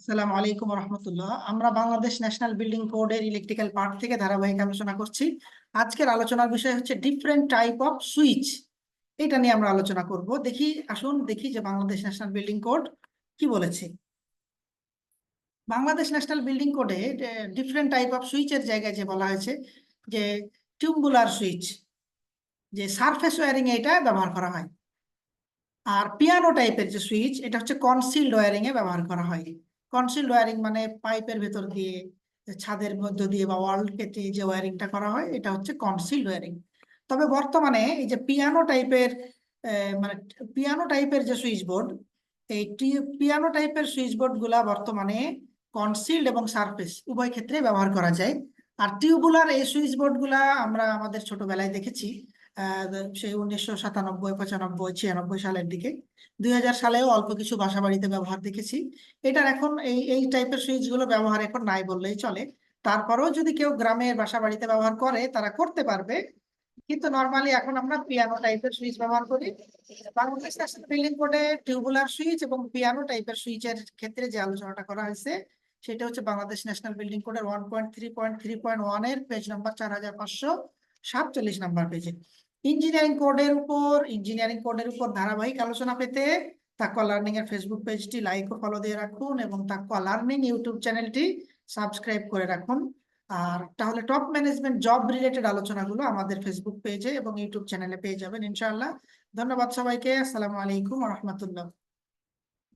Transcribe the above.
আসসালামু আলাইকুম রহমতুল্লাহ। আমরা বাংলাদেশ ন্যাশনাল বিল্ডিং কোডের ইলেকট্রিক্যাল পার্ট থেকে ধারাবাহিক আলোচনা করছি। আজকের আলোচনার বিষয় হচ্ছে ডিফারেন্ট টাইপ অফ সুইচ এটা নিয়ে আমরা আলোচনা করব। দেখি, আসুন, দেখি যে বাংলাদেশ ন্যাশনাল বিল্ডিং কোড কি বলেছে। বাংলাদেশ ন্যাশনাল বিল্ডিং কোডে ডিফারেন্ট টাইপ অফ সুইচের জায়গায় যে বলা হয়েছে, যে টিউবুলার সুইচ যে সারফেস ওয়ারিং এটা ব্যবহার করা হয়। আর পিয়ানো টাইপের যে সুইচ এটা হচ্ছে কনসিল্ড ওয়ারিং এ ব্যবহার করা হয়। কনসিল্ড ওয়ারিং মানে পাইপের ভেতর দিয়ে, ছাদের মধ্য দিয়ে বা ওয়াল কেটে যে ওয়ারিংটা করা হয়, এটা হচ্ছে কনসিল ওয়ারিং তবে বর্তমানে এই যে পিয়ানো টাইপের মানে পিয়ানো টাইপের যে সুইচ বোর্ড এই পিয়ানো টাইপের সুইচ বোর্ডগুলা বর্তমানে কনসিল্ড এবং সারফেস উভয় ক্ষেত্রে ব্যবহার করা যায়। আর টিউবুলার এই সুইচ বোর্ডগুলা আমরা আমাদের ছোটবেলায় দেখেছি। সেই উনিশশো সাতানব্বই, পঁচানব্বই, ছিয়ানব্বই সালের দিকে। দুই হাজার সালেও অল্প কিছু বাসা বাড়িতে ব্যবহার দেখেছি। এটার এখন এই এই টাইপের সুইচগুলো ব্যবহার এখন নাই বললেই চলে। তারপরেও যদি কেউ গ্রামের বাসা বাড়িতে ব্যবহার করে, তারা করতে পারবে। কিন্তু নর্মালি এখন আমরা পিয়ানো টাইপের সুইচ ব্যবহার করি। বাংলাদেশ ন্যাশনাল বিল্ডিং কোডে টিউবুলার সুইচ এবং পিয়ানো টাইপের সুইচের ক্ষেত্রে যে আলোচনাটা করা হয়েছে, সেটা হচ্ছে বাংলাদেশ ন্যাশনাল বিল্ডিং কোডের one point three point three point ওয়ানের পেজ নাম্বার চার হাজার পাঁচশো। সাতচল্লিশ নাম্বার পেজে ইঞ্জিনিয়ারিং কোডের উপর ইঞ্জিনিয়ারিং কোডের উপর ধারাবাহিক আলোচনা পেতে তাকুয়া লার্নিং এর ফেসবুক পেজটি লাইক ও ফলো দিয়ে রাখুন এবং তাকুয়া লার্নিং ইউটিউব চ্যানেলটি সাবস্ক্রাইব করে রাখুন। আর তাহলে টপ ম্যানেজমেন্ট জব রিলেটেড আলোচনাগুলো আমাদের ফেসবুক পেজে এবং ইউটিউব চ্যানেলে পেয়ে যাবেন ইনশাআল্লাহ। ধন্যবাদ সবাইকে, আসসালামু আলাইকুম রহমতুল্লাহ।